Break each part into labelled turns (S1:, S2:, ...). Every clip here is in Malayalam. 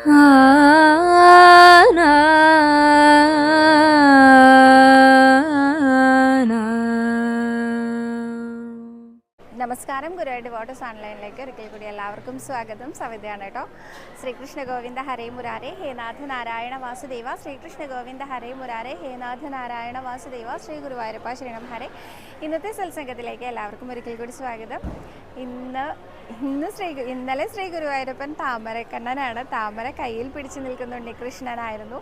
S1: നമസ്കാരം. ഗുരുവായൂർ വാട്ടേഴ്സ് ഓൺലൈനിലേക്ക് ഒരിക്കൽ കൂടി എല്ലാവർക്കും സ്വാഗതം. സവിതയാണ് കേട്ടോ. ശ്രീകൃഷ്ണ ഗോവിന്ദ ഹരേ മുരാരെ ഹേനാഥ നാരായണ വാസുദേവ. ശ്രീകൃഷ്ണ ഗോവിന്ദ ഹരേ മുരാരെ ഹേനാഥ നാരായണ വാസുദേവ. ശ്രീ ഗുരുവായൂരപ്പ ശ്രീണം ഹരേ. ഇന്നത്തെ സത്സംഗത്തിലേക്ക് എല്ലാവർക്കും ഒരിക്കൽ കൂടി സ്വാഗതം. ഇന്ന് ഇന്ന് ശ്രീ ഇന്നലെ ശ്രീ ഗുരുവായൂരപ്പൻ താമരക്കണ്ണനാണ്. താമര കയ്യിൽ പിടിച്ചു നിൽക്കുന്ന ഉണ്ണികൃഷ്ണനായിരുന്നു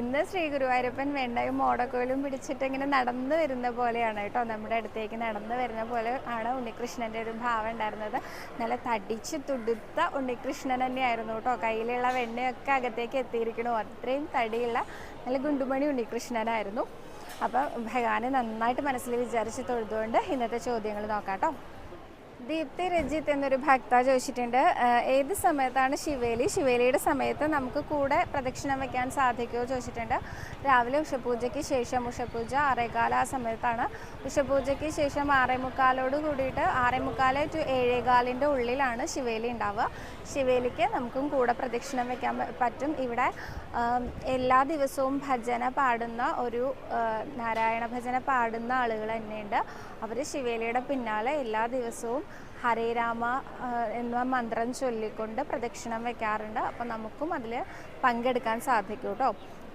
S1: ഇന്ന് ശ്രീ ഗുരുവായൂരപ്പൻ വെണ്ണയും മോടക്കോലും പിടിച്ചിട്ട് ഇങ്ങനെ നടന്നു വരുന്ന പോലെയാണ് കേട്ടോ. നമ്മുടെ അടുത്തേക്ക് നടന്നു വരുന്ന പോലെ ആണ് ഉണ്ണികൃഷ്ണന്റെ ഒരു ഭാവം ഉണ്ടായിരുന്നത്. നല്ല തടിച്ച് തുടുത്ത ഉണ്ണികൃഷ്ണൻ തന്നെയായിരുന്നു കേട്ടോ. കയ്യിലുള്ള വെണ്ണയൊക്കെ അകത്തേക്ക് എത്തിയിരിക്കണു. അത്രയും തടിയുള്ള നല്ല ഗുണ്ടുമണി ഉണ്ണികൃഷ്ണനായിരുന്നു. അപ്പോൾ ഭഗവാനെ നന്നായിട്ട് മനസ്സിൽ വിചാരിച്ച് തൊഴുതുകൊണ്ട് ഇന്നത്തെ ചോദ്യങ്ങൾ നോക്കാം കേട്ടോ. ദീപ്തി രജിത്ത് എന്നൊരു ഭക്ത ചോദിച്ചിട്ടുണ്ട്. ഏത് സമയത്താണ് ശിവേലി? ശിവേലിയുടെ സമയത്ത് നമുക്ക് കൂടെ പ്രദക്ഷിണം വെക്കാൻ സാധിക്കുമോ ചോദിച്ചിട്ടുണ്ട്. രാവിലെ ഉഷപൂജയ്ക്ക് ശേഷം ഉഷപൂജ ആറേകാല ആ സമയത്താണ്. ഉഷപൂജയ്ക്ക് ശേഷം ആറേമുക്കാലോട് കൂടിയിട്ട് ആറേമുക്കാൽ ടു ഏഴേകാലിന്റെ ഉള്ളിലാണ് ശിവേലി ഉണ്ടാവുക. ശിവേലിക്ക് നമുക്കും കൂടെ പ്രദക്ഷിണം വെക്കാൻ പറ്റും. ഇവിടെ എല്ലാ ദിവസവും ഭജന പാടുന്ന ഒരു നാരായണ ഭജന പാടുന്ന ആളുകൾ തന്നെയുണ്ട്. അവർ ശിവേലിയുടെ പിന്നാലെ എല്ലാ ദിവസവും ഹരേ രാമ എന്ന മന്ത്രം ചൊല്ലിക്കൊണ്ട് പ്രദക്ഷിണം വെക്കാറുണ്ട്. അപ്പം നമുക്കും അതിൽ പങ്കെടുക്കാൻ സാധിക്കും കേട്ടോ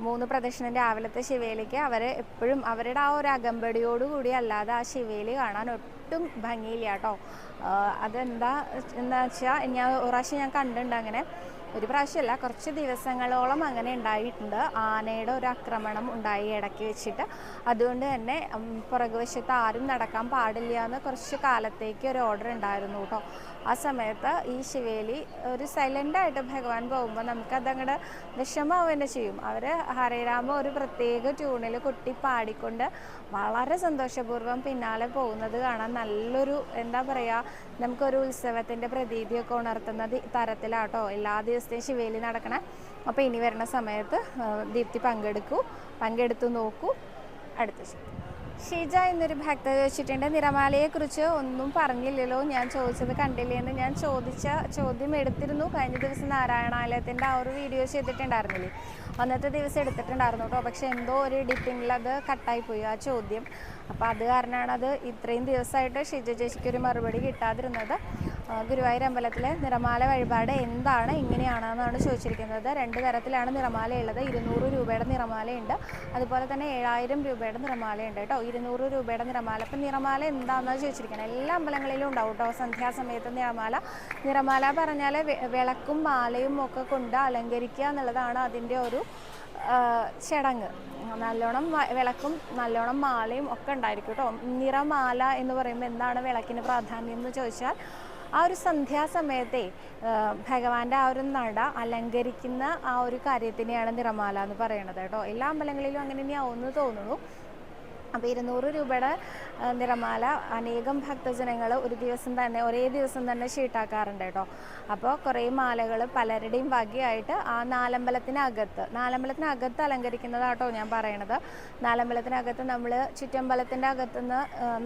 S1: മൂന്ന് പ്രദക്ഷിണം രാവിലത്തെ ശിവേലിക്ക് അവർ എപ്പോഴും അവരുടെ ആ ഒരു അകമ്പടിയോടുകൂടി അല്ലാതെ ആ ശിവേലി കാണാൻ ഒട്ടും ഭംഗിയില്ല കേട്ടോ അതെന്താ എന്ന് വെച്ചാൽ ഞാൻ ഒരു പ്രാവശ്യം ഞാൻ കണ്ടിട്ടുണ്ട് അങ്ങനെ. ഒരു പ്രാവശ്യമല്ല കുറച്ച് ദിവസങ്ങളോളം അങ്ങനെ ഉണ്ടായിട്ടുണ്ട്. ആനയുടെ ഒരു ആക്രമണം ഉണ്ടായി ഇടയ്ക്ക് വെച്ചിട്ട്. അതുകൊണ്ട് തന്നെ പുറകുവശത്ത് ആരും നടക്കാൻ പാടില്ല എന്ന് കുറച്ച് കാലത്തേക്ക് ഒരു ഓർഡർ ഉണ്ടായിരുന്നു കേട്ടോ ആ സമയത്ത് ഈ ശിവേലി ഒരു സൈലന്റായിട്ട് ഭഗവാൻ പോകുമ്പോൾ നമുക്കത് അങ്ങോട്ട് വിഷമാവുക തന്നെ ചെയ്യും അവർ ഹരേരാമ ഒരു പ്രത്യേക ട്യൂണിൽ കൊട്ടി പാടിക്കൊണ്ട് വളരെ സന്തോഷപൂർവം പിന്നാലെ പോകുന്നത് കാണാൻ നല്ലൊരു എന്താ പറയുക നമുക്കൊരു ഉത്സവത്തിന്റെ പ്രതീതിയൊക്കെ ഉണർത്തുന്ന തരത്തിലാട്ടോ എല്ലാ ദിവസത്തെയും ശിവേലി നടക്കണേ. അപ്പോൾ ഇനി വരുന്ന സമയത്ത് ദീപ്തി പങ്കെടുക്കൂ. പങ്കെടുത്തു നോക്കൂ. അടുത്ത ഷീജ എന്നൊരു ഭക്ത ചോദിച്ചിട്ടുണ്ട് നിറമാലയെക്കുറിച്ച് ഒന്നും പറഞ്ഞില്ലല്ലോ ഞാൻ ചോദിച്ചത് കണ്ടില്ലേ? എന്ന് ഞാൻ ചോദിച്ച ചോദ്യം എടുത്തിരുന്നു. കഴിഞ്ഞ ദിവസം നാരായണാലയത്തിന്റെ ആ ഒരു വീഡിയോ ചെയ്തിട്ടുണ്ടായിരുന്നില്ലേ? അന്നത്തെ ദിവസം എടുത്തിട്ടുണ്ടായിരുന്നു കേട്ടോ. പക്ഷെ എന്തോ ഒരു എഡിറ്റിങ്ങിൽ അത് കട്ടായി പോയി ആ ചോദ്യം. അപ്പോൾ അത് കാരണമാണ് അത് ഇത്രയും ദിവസമായിട്ട് ഷിജ ചേച്ചിക്ക് ഒരു മറുപടി കിട്ടാതിരുന്നത്. ഗുരുവായൂർ അമ്പലത്തിലെ നിറമാല വഴിപാട് എന്താണ് എങ്ങനെയാണെന്നാണ് ചോദിച്ചിരിക്കുന്നത്. രണ്ട് തരത്തിലാണ് നിറമാല ഉള്ളത്. ഇരുന്നൂറ് രൂപയുടെ നിറമാലയുണ്ട്. അതുപോലെ തന്നെ ഏഴായിരം രൂപയുടെ നിറമാലയുണ്ട് കേട്ടോ. ഇരുന്നൂറ് രൂപയുടെ നിറമാല. അപ്പം നിറമാല എന്താണെന്നാണ് ചോദിച്ചിരിക്കുന്നത്? എല്ലാ അമ്പലങ്ങളിലും ഉണ്ടാവും കേട്ടോ. സന്ധ്യാസമയത്ത് നിറമാല. നിറമാല പറഞ്ഞാൽ വിളക്കും മാലയും ഒക്കെ കൊണ്ട് അലങ്കരിക്കുക എന്നുള്ളതാണ് അതിന്റെ ഒരു ചടങ്ങ്. നല്ലോണം വിളക്കും നല്ലോണം മാലയും ഒക്കെ ഉണ്ടായിരിക്കും കേട്ടോ. നിറമാല എന്ന് പറയുമ്പോൾ എന്താണ് വിളക്കിന് പ്രാധാന്യം എന്ന് ചോദിച്ചാൽ ആ ഒരു സന്ധ്യാസമയത്തെ ഭഗവാന്റെ ആ ഒരു നട അലങ്കരിക്കുന്ന ആ ഒരു കാര്യത്തിനെയാണ് നിറമാല എന്ന് പറയണത് കേട്ടോ. എല്ലാ അമ്പലങ്ങളിലും അങ്ങനെ തന്നെയാവുമെന്ന് തോന്നുന്നു. അപ്പോൾ ഇരുന്നൂറ് രൂപയുടെ നിറമാല അനേകം ഭക്തജനങ്ങൾ ഒരു ദിവസം തന്നെ ഒരേ ദിവസം തന്നെ ഷീട്ടാക്കാറുണ്ട് കേട്ടോ. അപ്പോൾ കുറേ മാലകൾ പലരുടെയും വകയായിട്ട് ആ നാലമ്പലത്തിനകത്ത് നാലമ്പലത്തിനകത്ത് അലങ്കരിക്കുന്നതാട്ടോ ഞാൻ പറയണത്. നാലമ്പലത്തിനകത്ത് നമ്മൾ ചുറ്റമ്പലത്തിന്റെ അകത്തുനിന്ന്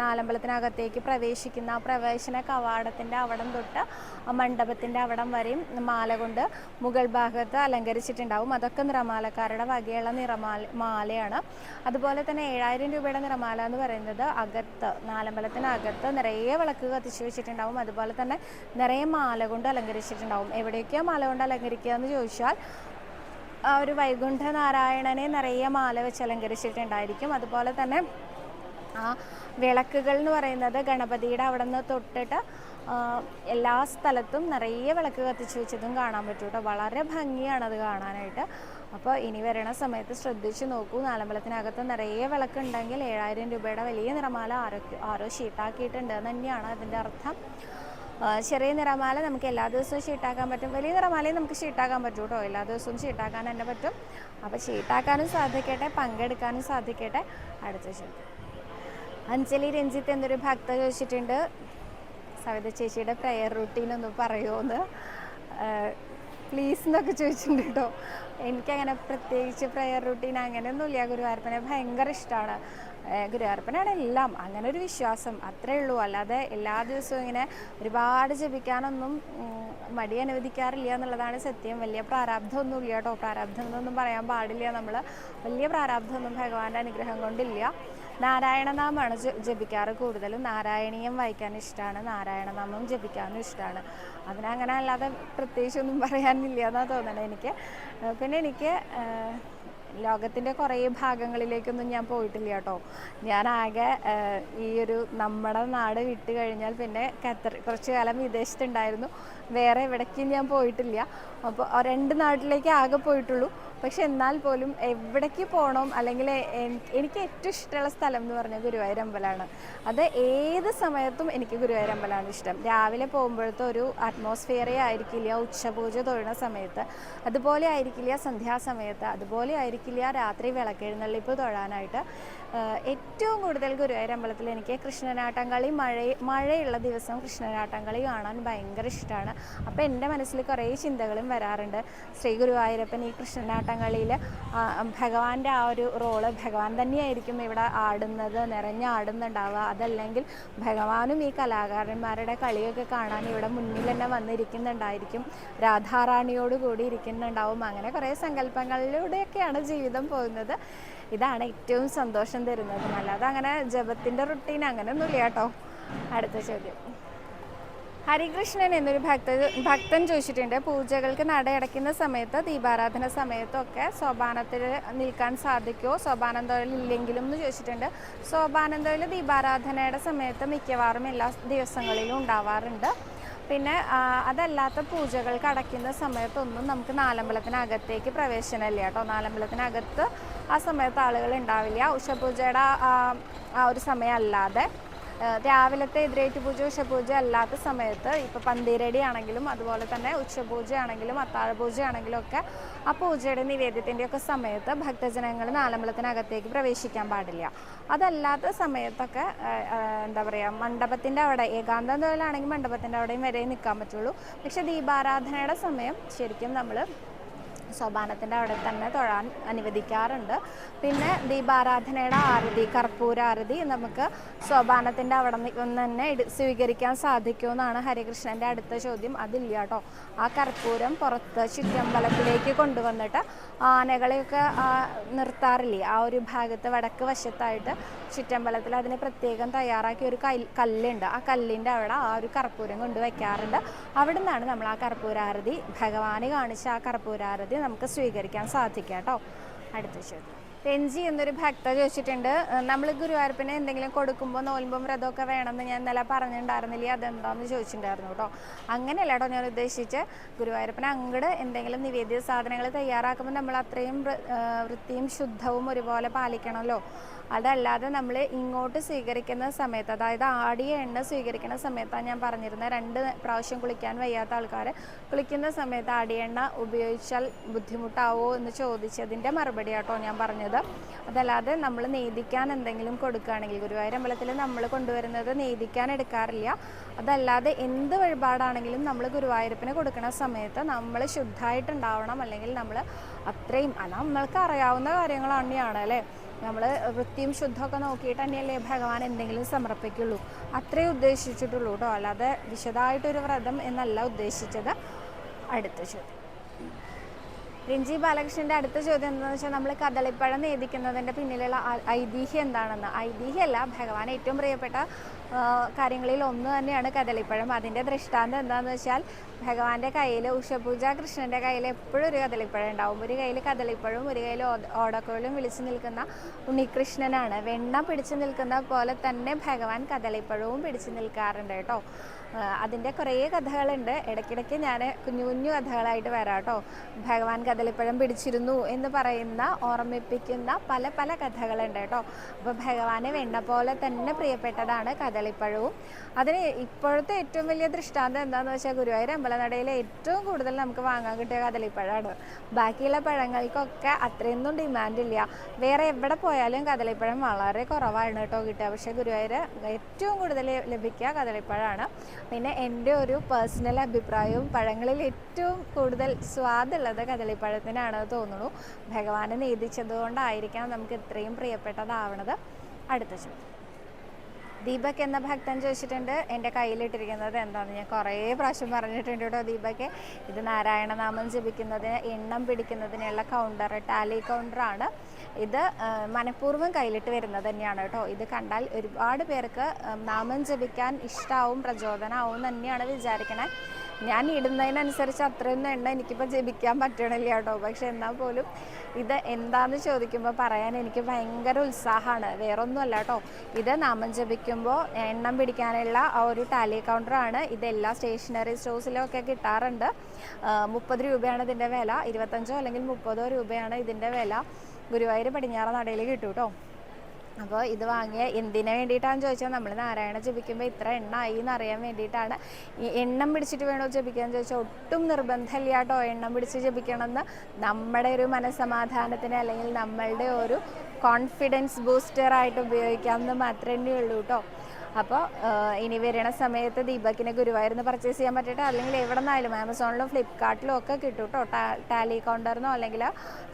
S1: നാലമ്പലത്തിനകത്തേക്ക് പ്രവേശിക്കുന്ന ആ പ്രവേശന കവാടത്തിന്റെ അവിടം തൊട്ട് ആ മണ്ഡപത്തിന്റെ അവിടം വരെയും മാല കൊണ്ട് മുകൾ ഭാഗത്ത് അലങ്കരിച്ചിട്ടുണ്ടാവും. അതൊക്കെ നിറമാലക്കാരുടെ വകയുള്ള നിറമാല മാലയാണ്. അതുപോലെ തന്നെ ഏഴായിരം രൂപയുടെ നിറമാല എന്ന് പറയുന്നത് അകത്ത് നാലമ്പലത്തിനകത്ത് നിറയെ വിളക്ക് കത്തിച്ച് വെച്ചിട്ടുണ്ടാവും അതുപോലെ തന്നെ നിറയെ മാല കൊണ്ട് അലങ്കരിച്ചിട്ടുണ്ടാവും. എവിടെയൊക്കെയാണ് മാല കൊണ്ട് അലങ്കരിക്കുക എന്ന് ചോദിച്ചാൽ ആ ഒരു വൈകുണ്ഠ നാരായണനെ നിറയെ മാല വെച്ച് അലങ്കരിച്ചിട്ടുണ്ടായിരിക്കും. അതുപോലെ തന്നെ ആ വിളക്കുകൾ എന്ന് പറയുന്നത് ഗണപതിയുടെ അവിടെ നിന്ന് തൊട്ടിട്ട് എല്ലാ സ്ഥലത്തും നിറയെ വിളക്ക് കത്തിച്ച് വെച്ചതും കാണാൻ പറ്റും കേട്ടോ വളരെ ഭംഗിയാണ് അത് കാണാനായിട്ട്. അപ്പോൾ ഇനി വരണ സമയത്ത് ശ്രദ്ധിച്ച് നോക്കൂ. നാലമ്പലത്തിനകത്ത് നിറയെ വിളക്കുണ്ടെങ്കിൽ ഏഴായിരം രൂപയുടെ വലിയ നിറമാല ആരോ ആരോ ഷീട്ടാക്കിയിട്ടുണ്ട് എന്ന് തന്നെയാണ് അതിന്റെ അർത്ഥം. ചെറിയ നിറമാല നമുക്ക് എല്ലാ ദിവസവും ഷീട്ടാക്കാൻ പറ്റും. വലിയ നിറമാലയും നമുക്ക് ഷീട്ടാക്കാൻ പറ്റും കേട്ടോ. എല്ലാ ദിവസവും ഷീട്ടാക്കാൻ തന്നെ പറ്റും. അപ്പോൾ ഷീട്ടാക്കാനും സാധിക്കട്ടെ പങ്കെടുക്കാനും സാധിക്കട്ടെ. അടുത്ത ചോദ്യം അഞ്ജലി രഞ്ജിത്ത് എന്നൊരു ഭക്ത ചോദിച്ചിട്ടുണ്ട്. സവിത ചേച്ചിയുടെ പ്രെയർ റൂട്ടീൻ ഒന്ന് പറയുമോന്ന് പ്ലീസ് എന്നൊക്കെ ചോദിച്ചിട്ടുണ്ട് കേട്ടോ. എനിക്കങ്ങനെ പ്രത്യേകിച്ച് പ്രെയർ റുട്ടീൻ അങ്ങനെയൊന്നുമില്ല. ഗുരുവായൂരപ്പനെ ഭയങ്കര ഇഷ്ടമാണ് ഗുരുവായൂരപ്പനാണ് എല്ലാം. അങ്ങനെ ഒരു വിശ്വാസം. അത്രേ ഉള്ളൂ. അല്ലാതെ എല്ലാ ദിവസവും ഇങ്ങനെ ഒരുപാട് ജപിക്കാനൊന്നും മടി അനുവദിക്കാറില്ല എന്നുള്ളതാണ് സത്യം. വലിയ പ്രാരാബ്ധമൊന്നുമില്ല കേട്ടോ. പ്രാരാബ്ധം എന്നൊന്നും പറയാൻ പാടില്ല നമ്മൾ വലിയ പ്രാരാബ്ധമൊന്നും ഭഗവാന്റെ അനുഗ്രഹം കൊണ്ടില്ല. നാരായണനാമമാണ് ജപിക്കാറ് കൂടുതലും. നാരായണീയം വായിക്കാൻ ഇഷ്ടമാണ് നാരായണനാമം ജപിക്കാനും ഇഷ്ടമാണ് അതിനങ്ങനെ അല്ലാതെ പ്രത്യേകിച്ചൊന്നും പറയാനില്ല എന്നാണ് തോന്നണേ എനിക്ക്. പിന്നെ എനിക്ക് ലോകത്തിന്റെ കുറേ ഭാഗങ്ങളിലേക്കൊന്നും ഞാൻ പോയിട്ടില്ല കേട്ടോ. ഞാൻ ആകെ ഈ ഒരു നമ്മുടെ നാട് വിട്ട് കഴിഞ്ഞാൽ പിന്നെ ഖത്തർ കുറച്ച് കാലം വിദേശത്തുണ്ടായിരുന്നു. വേറെ എവിടേക്കും ഞാൻ പോയിട്ടില്ല. അപ്പോൾ രണ്ട് നാട്ടിലേക്ക് ആകെ പോയിട്ടുള്ളൂ. പക്ഷെ എന്നാൽ പോലും എവിടേക്ക് പോകണം അല്ലെങ്കിൽ എനിക്ക് ഏറ്റവും ഇഷ്ടമുള്ള സ്ഥലം എന്ന് പറഞ്ഞാൽ ഗുരുവായൂർ അമ്പലമാണ്. അത് ഏത് സമയത്തും എനിക്ക് ഗുരുവായൂർ അമ്പലമാണ് ഇഷ്ടം. രാവിലെ പോകുമ്പോഴത്തെ ഒരു അറ്റ്മോസ്ഫിയറേ ആയിരിക്കില്ല ഉച്ചപൂജ തൊഴുന്ന സമയത്ത്. അതുപോലെ ആയിരിക്കില്ല സന്ധ്യാസമയത്ത് അതുപോലെ ആയിരിക്കില്ല രാത്രി വിളക്കെഴുന്നള്ളിപ്പ് തൊഴാനായിട്ട്. ഏറ്റവും കൂടുതൽ ഗുരുവായൂർ അമ്പലത്തിൽ എനിക്ക് കൃഷ്ണനാട്ടം കളി മഴ മഴയുള്ള ദിവസം കൃഷ്ണനാട്ടം കളി കാണാൻ ഭയങ്കര ഇഷ്ടമാണ്. അപ്പോൾ എന്റെ മനസ്സിൽ കുറേ ചിന്തകളും വരാറുണ്ട്. ശ്രീ ഗുരുവായൂരപ്പൻ ഈ കൃഷ്ണനാട്ടം കളിയിൽ ഭഗവാന്റെ ആ ഒരു റോൾ ഭഗവാൻ തന്നെയായിരിക്കും ഇവിടെ ആടുന്നത് നിറഞ്ഞാടുന്നുണ്ടാവുക അതല്ലെങ്കിൽ ഭഗവാനും ഈ കലാകാരന്മാരുടെ കളിയൊക്കെ കാണാൻ ഇവിടെ മുന്നിൽ തന്നെ വന്നിരിക്കുന്നുണ്ടായിരിക്കും. രാധാറാണിയോട് കൂടി ഇരിക്കുന്നുണ്ടാവും. അങ്ങനെ കുറേ സങ്കല്പങ്ങളിലൂടെയൊക്കെയാണ് ജീവിതം പോകുന്നത്. ഇതാണ് ഏറ്റവും സന്തോഷം തരുന്നത്. അല്ലാതെ അങ്ങനെ ജപത്തിന്റെ റുട്ടീൻ അങ്ങനെയൊന്നുമില്ല കേട്ടോ. അടുത്ത ചോദ്യം. ഹരികൃഷ്ണൻ എന്നൊരു ഭക്ത ഭക്തൻ ചോദിച്ചിട്ടുണ്ട്. പൂജകൾക്ക് നടയടയ്ക്കുന്ന സമയത്ത് ദീപാരാധന സമയത്തൊക്കെ സോപാനത്തിൽ നിൽക്കാൻ സാധിക്കുമോ? സോപാനം തൊഴിൽ ഇല്ലെങ്കിലും എന്ന് ചോദിച്ചിട്ടുണ്ട്. സോപാനം തൊഴിൽ ദീപാരാധനയുടെ സമയത്ത് മിക്കവാറും എല്ലാ ദിവസങ്ങളിലും ഉണ്ടാവാറുണ്ട്. പിന്നെ അതല്ലാത്ത പൂജകൾക്ക് അടയ്ക്കുന്ന സമയത്തൊന്നും നമുക്ക് നാലമ്പലത്തിനകത്തേക്ക് പ്രവേശനമില്ല കേട്ടോ. നാലമ്പലത്തിനകത്ത് ആ സമയത്ത് ആളുകൾ ഉണ്ടാവില്ല. ഉഷപൂജയുടെ ആ ഒരു സമയം അല്ലാതെ രാവിലത്തെ എതിരേറ്റ് പൂജ ഉഷപൂജ അല്ലാത്ത സമയത്ത് ഇപ്പോൾ പന്തീരടി ആണെങ്കിലും അതുപോലെ തന്നെ ഉച്ചപൂജ ആണെങ്കിലും അത്താഴ പൂജ ആണെങ്കിലും ഒക്കെ ആ പൂജയുടെ നിവേദ്യത്തിന്റെ ഒക്കെ സമയത്ത് ഭക്തജനങ്ങൾ നാലമ്പലത്തിനകത്തേക്ക് പ്രവേശിക്കാൻ പാടില്ല. അതല്ലാത്ത സമയത്തൊക്കെ എന്താ പറയുക മണ്ഡപത്തിന്റെ അവിടെ ഏകാന്തം തൊഴിലാണെങ്കിൽ മണ്ഡപത്തിന്റെ അവിടെയും വരെ നിൽക്കാൻ പറ്റുള്ളൂ. പക്ഷെ ദീപാരാധനയുടെ സമയം ശരിക്കും നമ്മൾ സോപാനത്തിന്റെ അവിടെ തന്നെ തൊഴാൻ അനുവദിക്കാറുണ്ട്. പിന്നെ ദീപാരാധനയുടെ ആരതി കർപ്പൂര ആരതി നമുക്ക് സോപാനത്തിന്റെ അവിടെ നിന്ന് തന്നെ സ്വീകരിക്കാൻ സാധിക്കുമെന്നാണ് ഹരികൃഷ്ണന്റെ അടുത്ത ചോദ്യം. അതില്ല കേട്ടോ. ആ കർപ്പൂരം പുറത്ത് ചുറ്റമ്പലത്തിലേക്ക് കൊണ്ടുവന്നിട്ട് ആനകളെയൊക്കെ നിർത്താറില്ലേ? ആ ഒരു ഭാഗത്ത് വടക്ക് വശത്തായിട്ട് ചുറ്റമ്പലത്തിൽ അതിനെ പ്രത്യേകം തയ്യാറാക്കിയ ഒരു കല്ലുണ്ട്. ആ കല്ലിന്റെ അവിടെ ആ ഒരു കർപ്പൂരം കൊണ്ടുവയ്ക്കാറുണ്ട് അവിടെ നിന്നാണ് നമ്മൾ ആ കർപ്പൂരാരതി ഭഗവാന് കാണിച്ച ആ കർപ്പൂരാരതി നമുക്ക് സ്വീകരിക്കാൻ സാധിക്കാം കേട്ടോ. അടുത്ത ചോദ്യം. രഞ്ജി എന്നൊരു ഭക്ത ചോദിച്ചിട്ടുണ്ട്. നമ്മൾ ഗുരുവായൂരപ്പന് എന്തെങ്കിലും കൊടുക്കുമ്പോൾ നോൽമ്പും വ്രതമൊക്കെ വേണമെന്ന് ഞാൻ ഇന്നലെ പറഞ്ഞിട്ടുണ്ടായിരുന്നില്ലേ. അതെന്താണെന്ന് ചോദിച്ചിട്ടുണ്ടായിരുന്നു കേട്ടോ. അങ്ങനെയല്ല കേട്ടോ ഞാൻ ഉദ്ദേശിച്ച്. ഗുരുവായൂരപ്പന് അങ്ങട് എന്തെങ്കിലും നിവേദ്യ സാധനങ്ങൾ തയ്യാറാക്കുമ്പോൾ നമ്മൾ അത്രയും വൃത്തിയും ശുദ്ധവും ഒരുപോലെ പാലിക്കണമല്ലോ. അതല്ലാതെ നമ്മൾ ഇങ്ങോട്ട് സ്വീകരിക്കുന്ന സമയത്ത് അതായത് ആടിയ എണ്ണ സ്വീകരിക്കുന്ന സമയത്താണ് ഞാൻ പറഞ്ഞിരുന്നത് രണ്ട് പ്രാവശ്യം കുളിക്കാൻ വയ്യാത്ത ആൾക്കാർ കുളിക്കുന്ന സമയത്ത് ആടിയ എണ്ണ ഉപയോഗിച്ചാൽ ബുദ്ധിമുട്ടാവോ എന്ന് ചോദിച്ചതിന്റെ മറുപടി ആട്ടോ ഞാൻ പറഞ്ഞത്. അതല്ലാതെ നമ്മൾ നെയ്തിക്കാൻ എന്തെങ്കിലും കൊടുക്കുകയാണെങ്കിൽ ഗുരുവായൂർ അമ്പലത്തിൽ നമ്മൾ കൊണ്ടുവരുന്നത് നെയ്തിക്കാൻ എടുക്കാറില്ല. അതല്ലാതെ എന്ത് വഴിപാടാണെങ്കിലും നമ്മൾ ഗുരുവായൂരപ്പിന് കൊടുക്കുന്ന സമയത്ത് നമ്മൾ ശുദ്ധമായിട്ടുണ്ടാവണം അല്ലെങ്കിൽ നമ്മൾ അത്രയും അല്ല നമ്മൾക്ക് അറിയാവുന്ന കാര്യങ്ങൾ തന്നെയാണ് അല്ലേ? നമ്മൾ വൃത്തിയും ശുദ്ധമൊക്കെ നോക്കിയിട്ട് തന്നെയല്ലേ ഭഗവാൻ എന്തെങ്കിലും സമർപ്പിക്കുള്ളൂ. അത്രേ ഉദ്ദേശിച്ചിട്ടുള്ളൂ കേട്ടോ. അല്ലാതെ വിശദമായിട്ടൊരു വ്രതം എന്നല്ല ഉദ്ദേശിച്ചത്. അടുത്ത ചോദ്യം. രഞ്ജി ബാലകൃഷ്ണന്റെ അടുത്ത ചോദ്യം എന്താണെന്ന് വെച്ചാൽ നമ്മൾ കദളിപ്പഴം നേദിക്കുന്നതിന്റെ പിന്നിലുള്ള ഐതിഹ്യം എന്താണെന്ന്. ഐതിഹ്യമല്ല ഭഗവാൻ ഏറ്റവും പ്രിയപ്പെട്ട കാര്യങ്ങളിൽ ഒന്ന് തന്നെയാണ് കദളിപ്പഴം. അതിന്റെ ദൃഷ്ടാന്തം എന്താണെന്ന് വെച്ചാൽ ഭഗവാന്റെ കയ്യിൽ ഉഷപൂജ കൃഷ്ണന്റെ കയ്യിൽ എപ്പോഴും ഒരു കദളിപ്പഴം ഉണ്ടാവും. ഒരു കയ്യിൽ കദളിപ്പഴവും ഒരു കയ്യിൽ ഓടക്കോളും വിളിച്ചു നിൽക്കുന്ന ഉണ്ണികൃഷ്ണനാണ്. വെണ്ണ പിടിച്ചു നിൽക്കുന്ന പോലെ തന്നെ ഭഗവാൻ കദളിപ്പഴവും പിടിച്ചു നിൽക്കാറുണ്ട് കേട്ടോ. അതിന്റെ കുറേ കഥകളുണ്ട്. ഇടയ്ക്കിടയ്ക്ക് ഞാൻ കുഞ്ഞു കുഞ്ഞു കഥകളായിട്ട് വരാം കേട്ടോ. ഭഗവാൻ കദളിപ്പഴം പിടിച്ചിരുന്നു എന്ന് പറയുന്ന ഓർമ്മിപ്പിക്കുന്ന പല പല കഥകളുണ്ട് കേട്ടോ. അപ്പോൾ ഭഗവാനെ വെണ്ണ പോലെ തന്നെ പ്രിയപ്പെട്ടതാണ് കദളിപ്പഴവും. അതിന് ഇപ്പോഴത്തെ ഏറ്റവും വലിയ ദൃഷ്ടാന്തം എന്താണെന്ന് വെച്ചാൽ ഗുരുവായൂർ അമ്പലനടയിൽ ഏറ്റവും കൂടുതൽ നമുക്ക് വാങ്ങാൻ കിട്ടിയ കദളിപ്പഴമാണ്. ബാക്കിയുള്ള പഴങ്ങൾക്കൊക്കെ അത്രയൊന്നും ഡിമാൻഡ് ഇല്ല. വേറെ എവിടെ പോയാലും കദളിപ്പഴം വളരെ കുറവാണ് കേട്ടോ കിട്ടുക. പക്ഷേ ഗുരുവായൂർ ഏറ്റവും കൂടുതൽ ലഭിക്കുക കദളിപ്പഴമാണ്. പിന്നെ എന്റെ ഒരു പേഴ്സണൽ അഭിപ്രായവും പഴങ്ങളിൽ ഏറ്റവും കൂടുതൽ സ്വാദുള്ളത് കദളിപ്പഴത്തിനാണ് തോന്നുന്നു. ഭഗവാനെ നീതിച്ചത് കൊണ്ടായിരിക്കാം നമുക്ക് ഇത്രയും പ്രിയപ്പെട്ടതാവണത്. അടുത്ത ചോദ്യം ദീപക് എന്ന ഭക്തൻ ചോദിച്ചിട്ടുണ്ട് എന്റെ കയ്യിലിട്ടിരിക്കുന്നത് എന്താണെന്ന് ഞാൻ കുറേ പ്രാവശ്യം പറഞ്ഞിട്ടുണ്ട് കേട്ടോ ദീപക്. ഇത് നാരായണനാമം ജപിക്കുന്നതിന് എണ്ണം പിടിക്കുന്നതിനുള്ള കൗണ്ടർ ടാലി കൗണ്ടറാണ് ഇത് മനഃപൂർവം കയ്യിലിട്ട് വരുന്നത് തന്നെയാണ് കേട്ടോ. ഇത് കണ്ടാൽ ഒരുപാട് പേർക്ക് നാമം ജപിക്കാൻ ഇഷ്ടമാവും പ്രചോദനമാവും തന്നെയാണ് വിചാരിക്കണേ. ഞാൻ ഇടുന്നതിനനുസരിച്ച് അത്രയൊന്നും എണ്ണ എനിക്കിപ്പോൾ ജപിക്കാൻ പറ്റണില്ല കേട്ടോ. പക്ഷെ എന്നാൽ പോലും ഇത് എന്താണെന്ന് ചോദിക്കുമ്പോൾ പറയാൻ എനിക്ക് ഭയങ്കര ഉത്സാഹമാണ്. വേറൊന്നുമല്ല കേട്ടോ. ഇത് നാമം ജപിക്കുമ്പോൾ എണ്ണം പിടിക്കാനുള്ള ആ ഒരു ടാലി കൗണ്ടറാണ് എല്ലാ സ്റ്റേഷനറി സ്റ്റോഴ്സിലും ഒക്കെ കിട്ടാറുണ്ട്. മുപ്പത് രൂപയാണ് ഇതിന്റെ വില. ഇരുപത്തഞ്ചോ അല്ലെങ്കിൽ മുപ്പതോ രൂപയാണ് ഇതിന്റെ വില. ഗുരുവായൂർ പടിഞ്ഞാറ നടയിൽ കിട്ടും കേട്ടോ അപ്പോൾ ഇത് വാങ്ങിയ എന്തിനു വേണ്ടിയിട്ടാണെന്ന് ചോദിച്ചാൽ നമ്മൾ നാരായണ ജപിക്കുമ്പോൾ ഇത്ര എണ്ണ ആയി എന്ന് അറിയാൻ വേണ്ടിയിട്ടാണ്. ഈ എണ്ണം പിടിച്ചിട്ട് വേണോ ജപിക്കാൻ ചോദിച്ചാൽ ഒട്ടും നിർബന്ധമില്ല കേട്ടോ എണ്ണം പിടിച്ച് ജപിക്കണമെന്ന്. നമ്മുടെ ഒരു മനസ്സമാധാനത്തിന് അല്ലെങ്കിൽ നമ്മളുടെ ഒരു കോൺഫിഡൻസ് ബൂസ്റ്ററായിട്ട് ഉപയോഗിക്കാമെന്ന് മാത്രമേ ഉള്ളൂ കേട്ടോ അപ്പോൾ ഇനി വരണ സമയത്ത് ദീപക്കിനെ ഗുരുവായൂരിന്ന് പർച്ചേസ് ചെയ്യാൻ പറ്റട്ടെ അല്ലെങ്കിൽ എവിടെ നിന്നായാലും ആമസോണിലും ഫ്ലിപ്കാർട്ടിലും ഒക്കെ കിട്ടും കേട്ടോ ടാലി കൗണ്ടറിനോ അല്ലെങ്കിൽ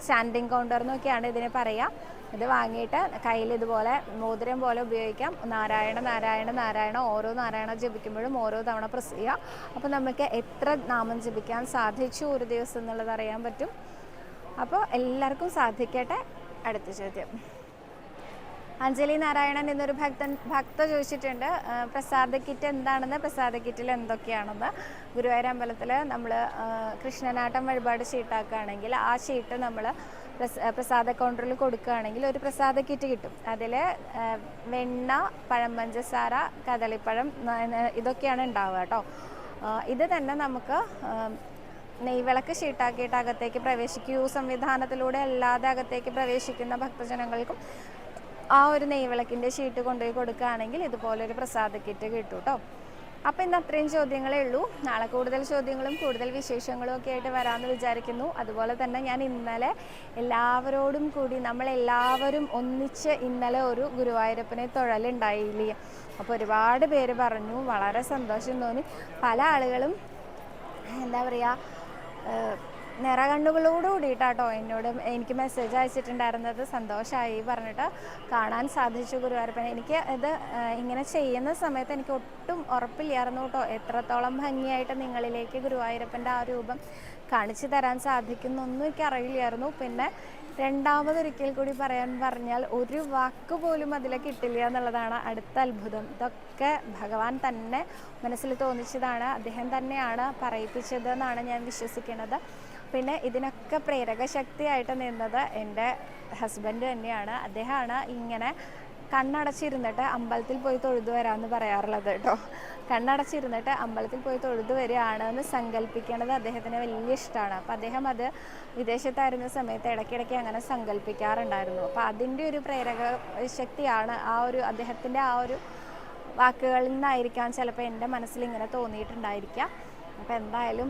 S1: സ്റ്റാൻഡിങ് കൗണ്ടറിനോ ഒക്കെയാണ് ഇതിന് പറയുക ഇത് വാങ്ങിയിട്ട് കയ്യിൽ ഇതുപോലെ മോതിരം പോലെ ഉപയോഗിക്കാം. നാരായണ നാരായണ നാരായണ ഓരോ നാരായണ ജപിക്കുമ്പോഴും ഓരോ തവണ പ്രസ് ചെയ്യുക അപ്പോൾ നമുക്ക് എത്ര നാമം ജപിക്കാൻ സാധിച്ചു ഒരു ദിവസം എന്നുള്ളത് അറിയാൻ പറ്റും. അപ്പോൾ എല്ലാവർക്കും സാധിക്കട്ടെ. അടുത്ത ചോദ്യം. അഞ്ജലി നാരായണൻ എന്നൊരു ഭക്തൻ ഭക്ത ചോദിച്ചിട്ടുണ്ട്. പ്രസാദ കിറ്റ് എന്താണെന്ന്? പ്രസാദ കിറ്റിൽ എന്തൊക്കെയാണെന്ന്? ഗുരുവായൂർ അമ്പലത്തിൽ നമ്മൾ കൃഷ്ണനാട്ടം വഴിപാട് ഷീട്ടാക്കുകയാണെങ്കിൽ ആ ഷീട്ട് നമ്മൾ പ്രസാദ കൗണ്ടറിൽ കൊടുക്കുകയാണെങ്കിൽ ഒരു പ്രസാദ കിറ്റ് കിട്ടും. അതിൽ വെണ്ണ പഴം പഞ്ചസാര കദളിപ്പഴം ഇതൊക്കെയാണ് ഉണ്ടാവുക കേട്ടോ. ഇത് തന്നെ നമുക്ക് നെയ്വിളക്ക് ഷീട്ടാക്കിയിട്ട് അകത്തേക്ക് പ്രവേശിക്കൂ. സംവിധാനത്തിലൂടെ അല്ലാതെ അകത്തേക്ക് പ്രവേശിക്കുന്ന ഭക്തജനങ്ങൾക്കും ആ ഒരു നെയ്വിളക്കിന്റെ ഷീറ്റ് കൊണ്ടുപോയി കൊടുക്കുകയാണെങ്കിൽ ഇതുപോലൊരു പ്രസാദ കിറ്റ് കിട്ടും കേട്ടോ അപ്പോൾ ഇന്ന് അത്രയും ചോദ്യങ്ങളേ ഉള്ളൂ. നാളെ കൂടുതൽ ചോദ്യങ്ങളും കൂടുതൽ വിശേഷങ്ങളും ഒക്കെ ആയിട്ട് വരാമെന്ന് വിചാരിക്കുന്നു. അതുപോലെ തന്നെ ഞാൻ ഇന്നലെ എല്ലാവരോടും കൂടി നമ്മളെല്ലാവരും ഒന്നിച്ച് ഇന്നലെ ഒരു ഗുരുവായൂരപ്പനെ തൊഴലുണ്ടായില്ലേ? അപ്പോൾ ഒരുപാട് പേര് പറഞ്ഞു. വളരെ സന്തോഷം തോന്നി. പല ആളുകളും എന്താ പറയുക നിറകണ്ണുകളോട് കൂടിയിട്ടാട്ടോ എന്നോട് എനിക്ക് മെസ്സേജ് അയച്ചിട്ടുണ്ടായിരുന്നത്. സന്തോഷമായി പറഞ്ഞിട്ട് കാണാൻ സാധിച്ചു ഗുരുവായൂരപ്പനെ. എനിക്ക് ഇത് ഇങ്ങനെ ചെയ്യുന്ന സമയത്ത് എനിക്ക് ഒട്ടും ഉറപ്പില്ലായിരുന്നു കേട്ടോ. എത്രത്തോളം ഭംഗിയായിട്ട് നിങ്ങളിലേക്ക് ഗുരുവായൂരപ്പന്റെ ആ രൂപം കാണിച്ചു തരാൻ സാധിക്കുന്നൊന്നും എനിക്ക് അറിയില്ലായിരുന്നു. പിന്നെ രണ്ടാമതൊരിക്കൽ കൂടി പറയാൻ പറഞ്ഞാൽ ഒരു വാക്ക് പോലും അതിൽ കിട്ടില്ല എന്നുള്ളതാണ് അടുത്ത അത്ഭുതം. ഇതൊക്കെ ഭഗവാൻ തന്നെ മനസ്സിൽ തോന്നിച്ചതാണ് അദ്ദേഹം തന്നെയാണ് പറയിപ്പിച്ചത് എന്നാണ് ഞാൻ വിശ്വസിക്കുന്നത്. പിന്നെ ഇതിനൊക്കെ പ്രേരക ശക്തിയായിട്ട് നിന്നത് എന്റെ ഹസ്ബൻഡ് തന്നെയാണ്. അദ്ദേഹമാണ് ഇങ്ങനെ കണ്ണടച്ചിരുന്നിട്ട് അമ്പലത്തിൽ പോയി തൊഴുതു വരാമെന്ന് പറയാറുള്ളത് കേട്ടോ. കണ്ണടച്ചിരുന്നിട്ട് അമ്പലത്തിൽ പോയി തൊഴുതു വരികയാണെന്ന് സങ്കല്പിക്കേണ്ടത് അദ്ദേഹത്തിന് വലിയ ഇഷ്ടമാണ്. അപ്പോൾ അദ്ദേഹം അത് വിദേശത്തായിരുന്ന സമയത്ത് ഇടയ്ക്കിടയ്ക്ക് അങ്ങനെ സങ്കല്പിക്കാറുണ്ടായിരുന്നു. അപ്പോൾ അതിന്റെ ഒരു പ്രേരക ശക്തിയാണ് ആ ഒരു അദ്ദേഹത്തിന്റെ ആ ഒരു വാക്കുകളിൽ നിന്നായിരിക്കാം ചിലപ്പോൾ എന്റെ മനസ്സിൽ ഇങ്ങനെ തോന്നിയിട്ടുണ്ടായിരിക്കാം. അപ്പോൾ എന്തായാലും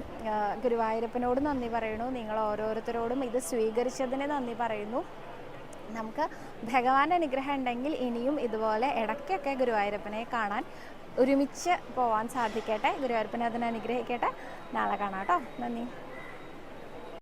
S1: ഗുരുവായൂരപ്പനോട് നന്ദി പറയുന്നു നിങ്ങൾ ഓരോരുത്തരോടും ഇത് സ്വീകരിച്ചതിന് നന്ദി പറയുന്നു. നമുക്ക് ഭഗവാന്റെ അനുഗ്രഹം ഉണ്ടെങ്കിൽ ഇനിയും ഇതുപോലെ ഇടയ്ക്കൊക്കെ ഗുരുവായൂരപ്പനെ കാണാൻ ഒരുമിച്ച് പോവാൻ സാധിക്കട്ടെ. ഗുരുവായൂരപ്പനെ അതിനനുഗ്രഹിക്കട്ടെ നാളെ കാണാം കേട്ടോ. നന്ദി.